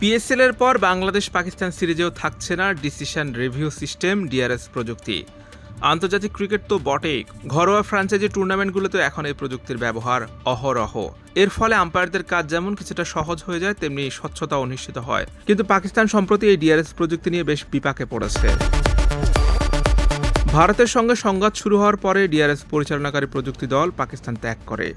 PSL এর পর বাংলাদেশ পাকিস্তান সিরিজেও থাকছে না ডিসিশন রিভিউ সিস্টেম ডিআরএস প্রযুক্তি। আন্তর্জাতিক ক্রিকেট তো বটেই। ঘরোয়া ফ্রাঞ্চাইজি টুর্নামেন্টগুলোতে এখন এই প্রযুক্তির ব্যবহার অহরহ। এর ফলে আম্পায়ারদের কাজ যেমন কিছুটা সহজ হয়ে যায়, তেমনি স্বচ্ছতা অনিশ্চিত হয়। কিন্তু পাকিস্তান সম্প্রতি এই ডিআরএস প্রযুক্তি নিয়ে বেশ বিপাকে পড়েছে। ভারতের সঙ্গে সংঘাত শুরু হওয়ার পরে ডিআরএস পরিচালনাকারী প্রযুক্তি দল পাকিস্তান ত্যাগ করে।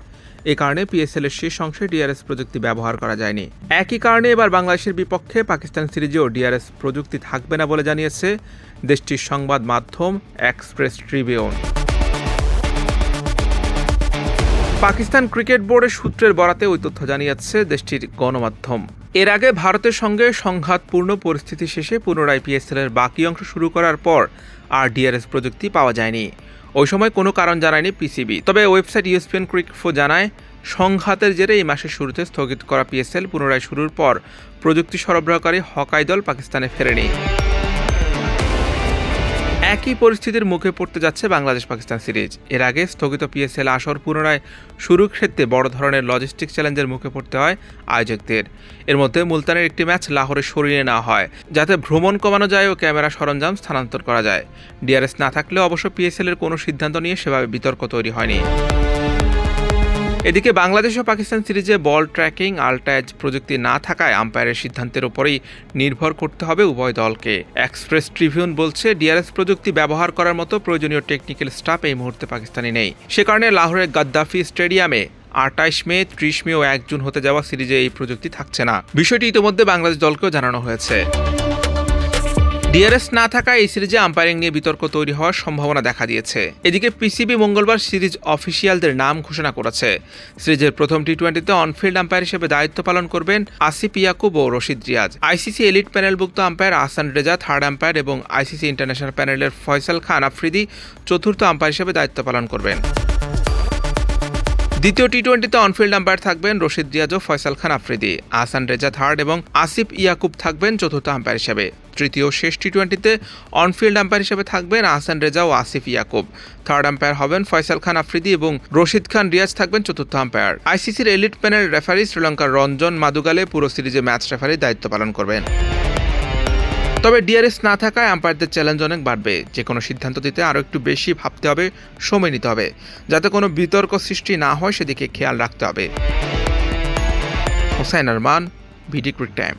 এ কারণে পিএসএল এর শেষ অংশে ডিআরএস প্রযুক্তি ব্যবহার করা যায়নি। একই কারণে এবার বাংলাদেশের বিপক্ষে পাকিস্তান সিরিজেও ডিআরএস প্রযুক্তি থাকবে না বলে জানিয়েছে দেশটির সংবাদ মাধ্যম এক্সপ্রেস ট্রিবিউন। পাকিস্তান ক্রিকেট বোর্ডের সূত্রের বরাতে ওই তথ্য জানিয়েছে দেশটির গণমাধ্যম। এর আগে ভারতের সঙ্গে সংঘাতপূর্ণ পরিস্থিতি শেষে পুনরায় পিএসএল এর বাকি অংশ শুরু করার পর আর ডিআরএস প্রযুক্তি পাওয়া যায়নি। ওই সময় কোনো কারণ জানায়নি পিসিবি। তবে ওয়েবসাইট ইউএসপিএন ক্রিকফো জানায়, সংঘাতের জেরে এই মাসের শুরুতে স্থগিত করা পিএসএল পুনরায় শুরুর পর প্রযুক্তি সরবরাহকারী হকাই দল পাকিস্তানে ফেরেনি। একই পরিস্থিতির মুখে পড়তে যাচ্ছে বাংলাদেশ পাকিস্তান সিরিজ। এর আগে স্থগিত পিএসএল আসর পুনরায় শুরু ক্ষেত্রে বড় ধরনের লজিস্টিক চ্যালেঞ্জের মুখে পড়তে হয় আয়োজকদের। এর মধ্যে মুলতানের একটি ম্যাচ লাহোরে সরিয়ে নেওয়া হয়, যাতে ভ্রমণ কমানো যায় ও ক্যামেরা সরঞ্জাম স্থানান্তর করা যায়। ডিআরএস না থাকলে অবশ্য পিএসএল এর কোনো সিদ্ধান্ত নিয়ে সেভাবে বিতর্ক তৈরি হয়নি। এদিকে বাংলাদেশ ও পাকিস্তান সিরিজে বল ট্র্যাকিং আলটাইজ প্রযুক্তি না থাকায় আম্পায়ারের সিদ্ধান্তের উপরেই নির্ভর করতে হবে উভয় দলকে। এক্সপ্রেস ট্রিবিউন বলছে, ডিআরএস প্রযুক্তি ব্যবহার করার মতো প্রয়োজনীয় টেকনিক্যাল স্টাফ এই মুহূর্তে পাকিস্তানে নেই। সে কারণে লাহোরের গাদ্দাফি স্টেডিয়ামে আটাইশ মে, ত্রিশ মে ও এক জুন হতে যাওয়া সিরিজে এই প্রযুক্তি থাকছে না। বিষয়টি ইতিমধ্যে বাংলাদেশ দলকেও জানানো হয়েছে। ডিআরএস না থাকায় এই সিরিজে আম্পায়ারিং নিয়ে বিতর্ক তৈরি হওয়ার সম্ভাবনা দেখা দিয়েছে। এদিকে পিসিবি মঙ্গলবার সিরিজ অফিসিয়ালদের নাম ঘোষণা করেছে। সিরিজের প্রথম টি টোয়েন্টিতে অনফিল্ড আম্পায়ার হিসেবে দায়িত্ব পালন করবেন আসিফ ইয়াকুব ও Rashid Riaz. ICC elite প্যানেলভুক্ত umpire Ahsan Raza, third umpire এবং আইসিসি ইন্টারন্যাশনাল প্যানেলের ফয়সাল খান আফ্রিদি চতুর্থ আম্পায়ার হিসেবে দায়িত্ব পালন করবেন। দ্বিতীয় টি টোয়েন্টিতে অনফিল্ড আম্পায়ার থাকবেন রশিদ রিয়াজ ও ফয়সাল খান আফ্রিদি, আহসান রেজা থার্ড এবং আসিফ ইয়াকুব থাকবেন চতুর্থ আম্পায়ার হিসেবে। তৃতীয় শেষ টি টোয়েন্টিতে অনফিল্ড আম্পায়ার হিসেবে থাকবেন আহসান রেজা ও আসিফ ইয়াকুব। থার্ড আম্পায়ার হবেন ফয়সাল খান আফ্রিদি এবং রশিদ খান রিয়াজ থাকবেন চতুর্থ আম্পায়ার আইসিসির এলিট প্যানেল রেফারি শ্রীলঙ্কার রঞ্জন মাদুগালে পুরো সিরিজে ম্যাচ রেফারির দায়িত্ব পালন করবেন। তবে ডিআরএস না থাকায় আম্পায়ারদের চ্যালেঞ্জ অনেক বাড়বে। যে কোনো সিদ্ধান্ত দিতে আরও একটু বেশি ভাবতে হবে, সময় নিতে হবে। যাতে কোনো বিতর্ক সৃষ্টি না হয়, সেদিকে খেয়াল রাখতে হবে। হোসাইন আরমান, ভিডি ক্রিক টাইম।